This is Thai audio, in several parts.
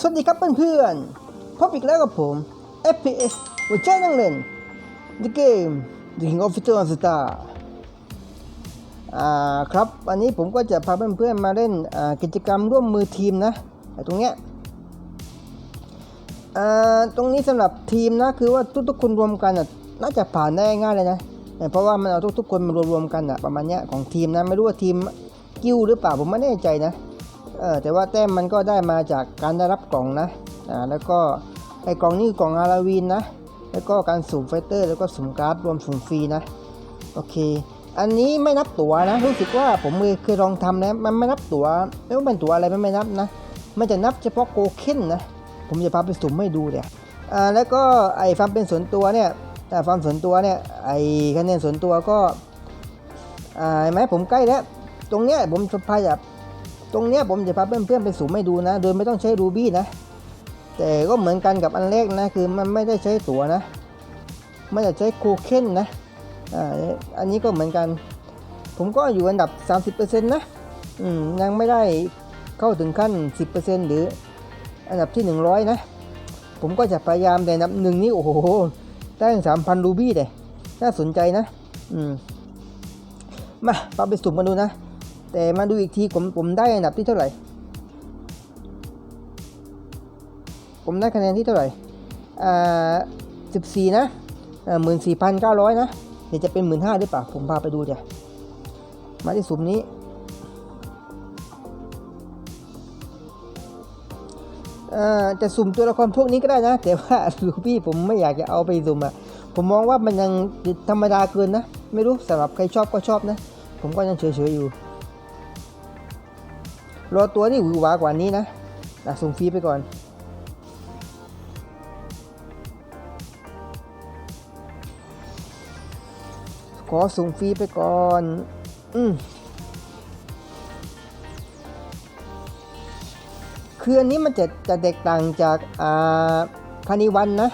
สวัสดีครับเพื่อนๆ พบอีกแล้วกับผม FPS หัวใจนั่งเล่น The Game The King of Fighter Star อ่าครับวันนี้ผมก็จะพาเพื่อนๆมาเล่นกิจกรรมร่วมมือทีมนะตรงเนี้ยอ่าตรงนี้สำหรับทีมนะคือว่าทุกๆคนรวมกันน่าจะผ่านได้ง่ายเลยนะเพราะว่ามันเอาทุกๆคนมารวมๆกันอะประมาณเนี้ยของทีมนะไม่รู้ว่าทีมกิ้วหรือเปล่าผมไม่แน่ใจนะ ออแต่ว่าแต้มมันก็ได้มาจากการได้รับกล่องนะอ่าแล้วก็ไอ้กล่องนี่กล่องฮาโลวีนนะ แล้วก็การสุ่มไฟเตอร์ แล้วก็สุ่มการ์ดรวมสุ่มฟรีนะ โอเค อันนี้ไม่นับตั๋วนะ รู้สึกว่าผมเคยลองทำนะมันไม่นับตั๋วไม่ว่าเป็นตั๋วอะไรมันไม่นับนะ มันจะนับเฉพาะโกเค็นนะ ผมจะพาไปสุ่มให้ดูเดี๋ยวอ่าแล้วก็ไอ้ฟาร์มเป็นส่วนตัวเนี่ยแต่ฟาร์มส่วนตัวเนี่ยไอ้คะแนนส่วนตัวก็อ่าไหมผมใกล้แล้ว ตรงเนี้ยผมจะพยายาม ตรงเนี้ยผมจะพาเพื่อนๆไปสุ่มให้ดูนะ โดยไม่ต้องใช้รูบี้นะ แต่ก็เหมือนกันกับอันแรกนะ คือมันไม่ได้ใช้ตัวนะ ไม่ได้ใช้โคเคนนะอ่าอันนี้ก็เหมือนกัน ผมก็อยู่อันดับ 30%นะอืมยังไม่ได้เข้าถึงขั้น 10%หรืออันดับที่ 100 นะ ผมก็จะพยายามแต่อันดับหนึ่งนี่โอ้โหได้ถึง3,000รูบี้เลยน่าสนใจนะ อืม มาเราไปสุ่มกันดูนะ แต่มาดูอีกทีผมผมได้อันดับที่เท่าไหร่ ผมได้คะแนนที่เท่าไหร่อ่าสิบสี่นะหมื่นสี่พันเก้าร้อยนะเดี๋ยวจะเป็นหมื่นห้าหรือเปล่า ผมพาไปดูเดี๋ยวมาที่สุ่มนี้อ่าจะสุ่มตัวละครพวกนี้ก็ได้นะ แต่ว่าลูพี่ผมไม่อยากจะเอาไปสุ่มอะผมมองว่ามันยังธรรมดาเกินนะ ไม่รู้สำหรับใครชอบก็ชอบนะ ผมก็ยังเฉยๆอยู่ รอตัวที่หวือหวากว่านี้นะนะส่งฟรีไปก่อน ขอส่งฟรีไปก่อน อืมคืออันนี้มันจะจะแตกต่างจากอ่าคานิวันนะ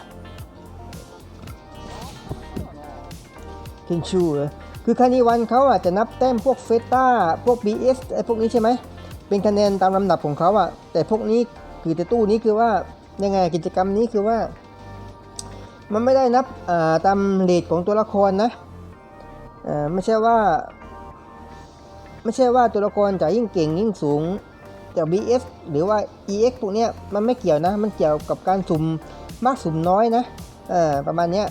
คินชูคือคานิวันเขาอะจะนับแต้มพวกเฟต้าพวก BS ไอพวกนี้ใช่ไหม เป็นคะแนนตามลำดับของเขาอะแต่พวกนี้คือแต่ตู้นี้คือว่ายังไงกิจกรรมนี้คือว่า มันไม่ได้นับตามเลทของตัวละครนะไม่ใช่ว่า ไม่ใช่ว่าตัวละครจะยิ่งเก่งยิ่งสูงจาก BS หรือว่า EX พวกเนี้ยมันไม่เกี่ยวนะ มันเกี่ยวกับการสุ่มมากสุ่มน้อยนะประมาณเนี้ย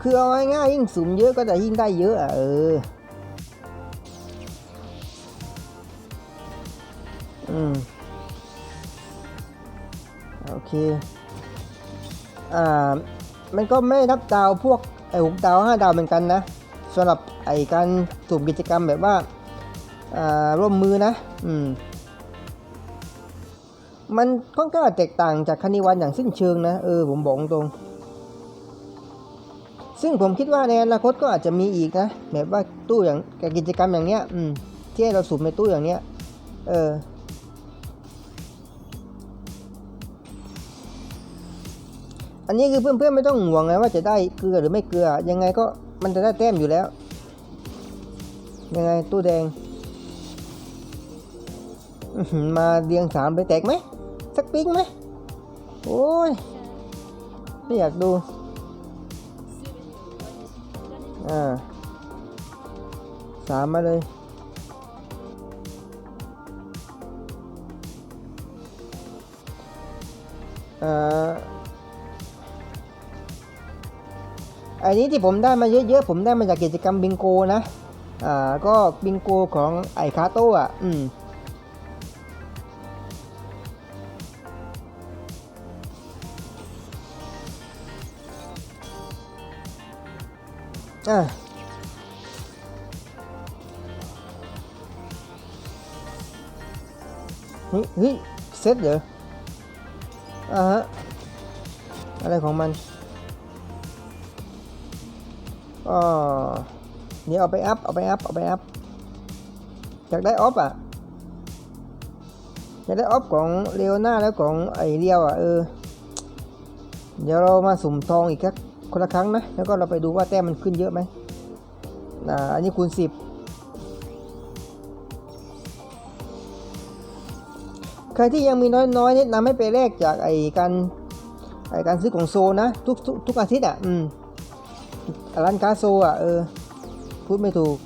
คือเอาง่ายๆยิ่งสุ่มเยอะก็จะยิ่งได้เยอะอะเอออืมโอเค อ่า มันก็ไม่นับดาวพวกไอ้หกดาวห้าดาวเหมือนกันนะสำหรับไอ้การสุ่มกิจกรรมแบบว่า อ่า ร่วมมือนะ อืม มันค่อนข้างแตกต่างจากคณิวันอย่างสิ้นเชิงนะ เออ ผมบอกตรง ซึ่งผมคิดว่าในอนาคตก็อาจจะมีอีกนะแบบว่าตู้อย่างกิจกรรมอย่างเนี้ยอืมที่เราสุ่มในตู้อย่างเนี้ยเอออันนี้คือเพื่อนๆไม่ต้องห่วงไงว่าจะได้เกลือหรือไม่เกลือ ยังไงก็มันจะได้แต้มอยู่แล้ว ยังไงตู้แดงมาเรียงสามไปแตกไหมสักปิ๊งไหมโอ้ยไม่อยากดู อ่าสามมาเลยอันนี้ที่ผมได้มาเยอะๆ ผมได้มาจากกิจกรรมบิงโกนะ อ่า ก็บิงโกของไอคาโต้อะ อืม อะเฮ้ยเฮ้ยเซตเหรออ่าฮะอะไรของมันก็เดี๋ยวเอาไปอัพ เอาไปอัพ เอาไปอัพ อยากได้ออฟอะ อยากได้ออฟของเลโอนาแล้วของไอเรียวอะ เออ เดี๋ยวเรามาสุ่มทองอีกครั้ง คนละครั้งนะ แล้วก็เราไปดูว่าแต้มมันขึ้นเยอะไหมอ่าอันนี้คูณ 10 ใครที่ยังมีน้อยๆแนะนำให้ไปแลกจากไอ้การไอ้การซื้อของโซนะ ทุกทุกทุกอาทิตย์อะอืมร้านค้าโซอะเออพูดไม่ถูก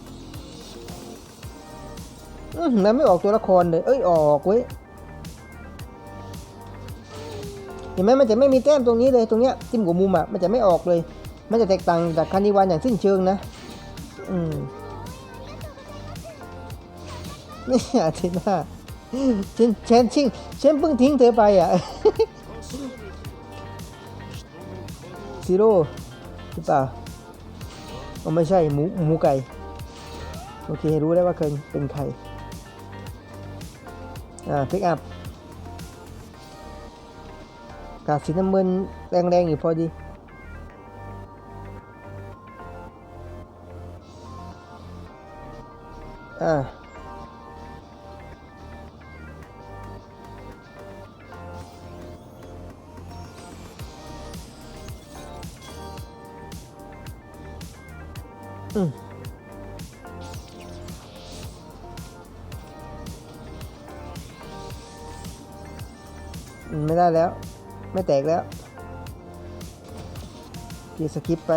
อืมแล้วไม่ออกตัวละครเลย เอ้ยออกเว้ย เห็นไหมมันจะไม่มีแต้มตรงนี้เลยตรงเนี้ยจิ้มกับมุมอะมันจะไม่ออกเลย มันจะแตกต่างจากคานิวันอย่างสิ้นเชิงนะอืมนี่อาทิตย์หน้าฉันฉันชิงฉันเพิ่งทิ้งเธอไปอะซีโร่หรือเปล่าอ๋อไม่ใช่หมูหมูไก่ โอเค รู้แล้วว่าเคยเป็นใครอ่าพิกอัพ กาสีน้ำเงินแรงๆอยู่พอดีอ่าอืมไม่ได้แล้ว ไม่แตกแล้วกีสกิปไป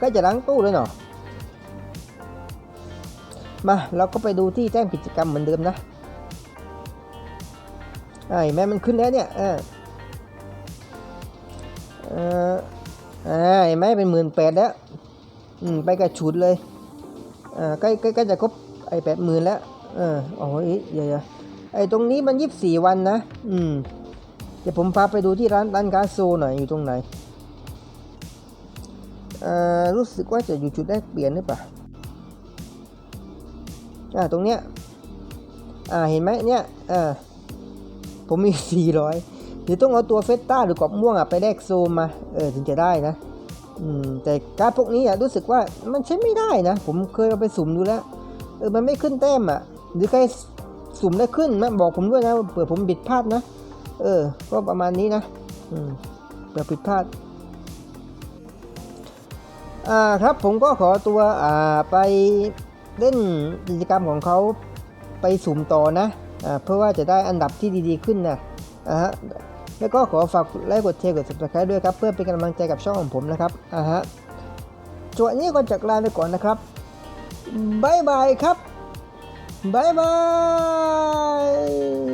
ก็จะล้างตู้เลยเนาะมาเราก็ไปดูที่แจ้งกิจกรรมเหมือนเดิมนะไอ้แม่มันขึ้นแล้วเนี่ยเออเอออ่าเห็นไหมเป็นหมื่นแปดแล้วอืมไปกระฉุดเลยอ่าใกล้ใกล้ใกล้จะครบไอ้แปดหมื่นแล้วเออโอ้ยเดี๋ยวๆ ไอ้ตรงนี้มันยี่สิบสี่วันนะ อืม เดี๋ยวผมพาไปดูที่ร้านร้านกาโซหน่อยอยู่ตรงไหน เอ่อ รู้สึกว่าจะอยู่จุดแรกเปลี่ยนหรือเปล่า อ่า ตรงเนี้ย อ่า เห็นไหมเนี่ยอ่าผมมี400เดี๋ยวต้องเอาตัวเฟสต้าหรือกรอบม่วงอะไปแลกโซมมา เออ ถึงจะได้นะ อืม แต่การดพวกนี้อะรู้สึกว่ามันใช้ไม่ได้นะ ผมเคยเอาไปสุ่มดูแล้ว เออ มันไม่ขึ้นแต้มอะ หรือใคร สุ่มได้ขึ้นนะบอกผมด้วยนะเผื่อผมบิดพลาดนะ เออ ก็ประมาณนี้นะเผื่อผิดพลาด อ่าครับผมก็ขอตัวอ่าไปเล่นกิจกรรมของเขาไปสุ่มต่อนะอ่าเพื่อว่าจะได้อันดับที่ดีๆขึ้นนะอ่าฮะแล้วก็ขอฝากไลค์กดแชร์กด subscribe ด้วยครับเพื่อเป็นกำลังใจกับช่องของผมนะครับอ่าฮะจวนี้ก็จากลาไปก่อนนะครับบายบายครับ บายบาย